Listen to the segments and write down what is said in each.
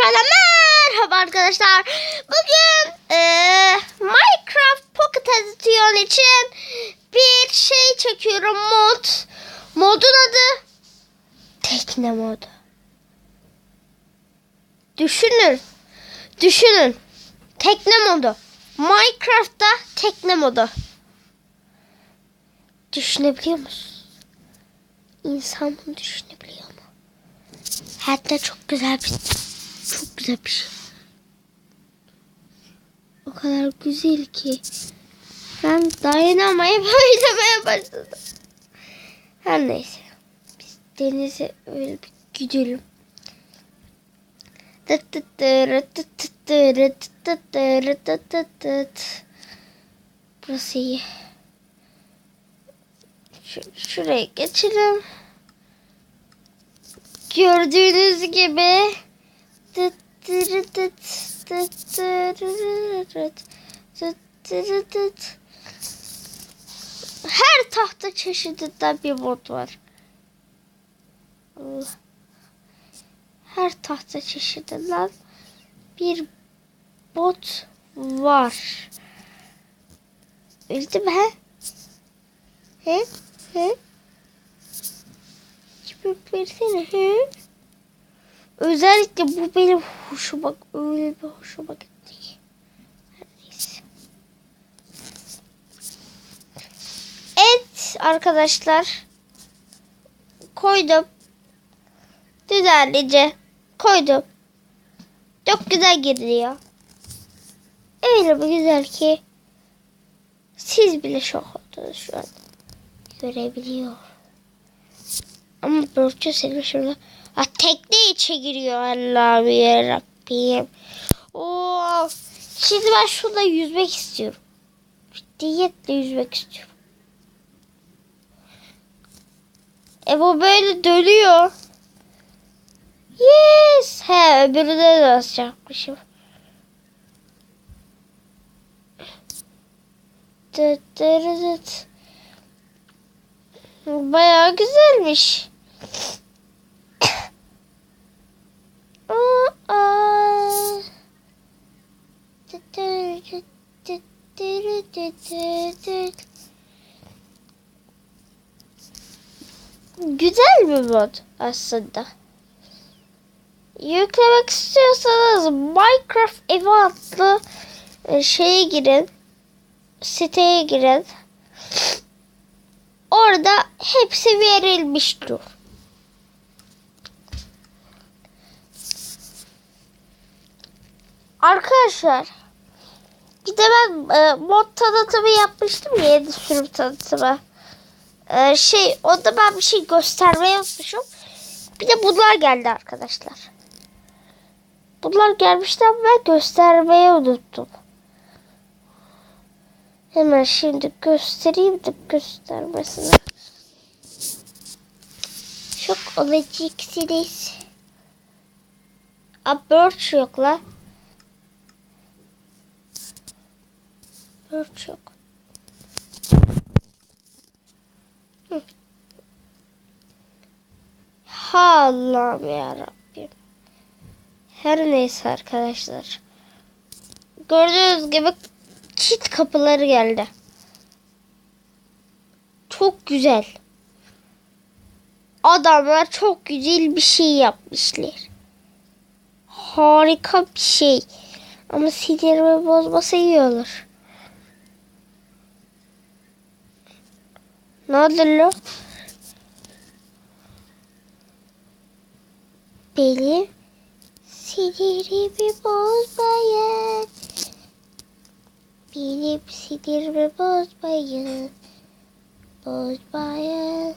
Tekrardan merhaba arkadaşlar. Bugün eee, Minecraft Pocket Edition için bir şey çekiyorum mod. Modun adı Tekne modu. Düşünün. Düşünün. Tekne modu. Minecraft'ta tekne modu. Düşünebiliyor musun? İnsan bunu düşünebiliyor mu? Hatta çok güzel bir çok güzel bir şey. O kadar güzel ki ben dayanamayıp oynamaya başladım. Her neyse. Biz denize öyle bir gidelim. Burası iyi. Şu- şuraya geçelim. Gördüğünüz gibi her tahta çeşidinden bir mod var. Her tahta çeşidinden bir bot var. Öyle mi? He? He? He? Gibi versene. He? Özellikle bu benim hoşuma öyle bir hoşuma gitti. ki. Evet arkadaşlar. Koydum. Düzenlice koydum. Çok güzel gidiyor. Öyle bir güzel ki siz bile şok oldunuz şu an. Görebiliyor. Ama Burcu senin şurada. Ha tekne içe giriyor Allah'ım yarabbim. Oo. Şimdi ben şurada yüzmek istiyorum. Ciddiyetle yüzmek istiyorum. E bu böyle dönüyor. Yes. He öbürüne de basacakmışım. Dıt dırı dıt. Bayağı güzelmiş. Aa, aa. Dıt dırı dıt dıt dırı dıt dıt dıt. Güzel bir mod aslında. Yüklemek istiyorsanız Minecraft evi adlı e, şeye girin. Siteye girin. Orada hepsi verilmiştir. Arkadaşlar de ben e, mod tanıtımı yapmıştım ya yeni sürüm tanıtımı. E, şey onda ben bir şey göstermeyi unutmuşum. Bir de bunlar geldi arkadaşlar. Bunlar gelmişti ama ben göstermeyi unuttum. Hemen şimdi göstereyim de göstermesini. Çok olacaksınız. Birch yok la. Hı. Ha Allah'ım yarabbim. Her neyse arkadaşlar. Gördüğünüz gibi çit kapıları geldi. Çok güzel. Adamlar çok güzel bir şey yapmışlar. Harika bir şey. Ama sinirimi bozmasa iyi olur. Ne oldu lan? Benim sinirimi bozmayın. Benim sinirimi bozmayın. Bozmayın.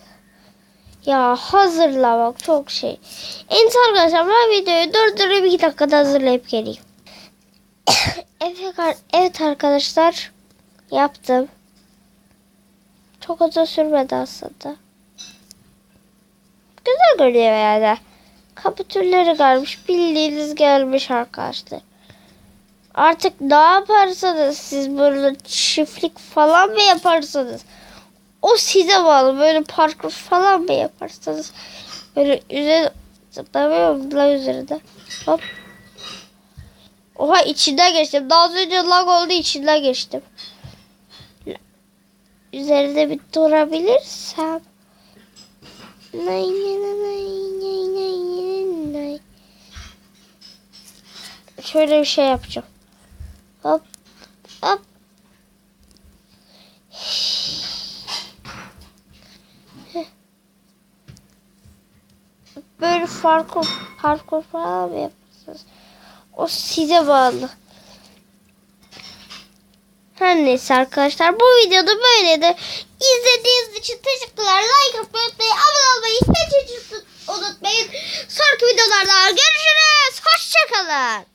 Ya hazırlamak çok şey. En son arkadaşlar ben videoyu durdurup iki dakikada hazırlayıp geleyim. evet, evet arkadaşlar yaptım. Çok uzun sürmedi aslında. Güzel görünüyor yani. Kapı türleri gelmiş. Bildiğiniz gelmiş arkadaşlar. Artık ne yaparsanız siz böyle çiftlik falan mı yaparsanız o size bağlı. Böyle parkur falan mı yaparsanız böyle üzerine zıplamıyor mu lan üzerinde? Hop Oha içinden geçtim. Daha önce lag oldu içinden geçtim. Üzerinde bir durabilirsem. Nay nay nay nay nay nay. Şöyle bir şey yapacağım. Hop hop. Böyle parkur, parkur falan mı yaparsınız? O size bağlı. Her arkadaşlar bu videoda böyleydi. İzlediğiniz için teşekkürler. Like atmayı unutmayın. Abone olmayı hiç unutmayın. Sonraki videolarda görüşürüz. Hoşçakalın.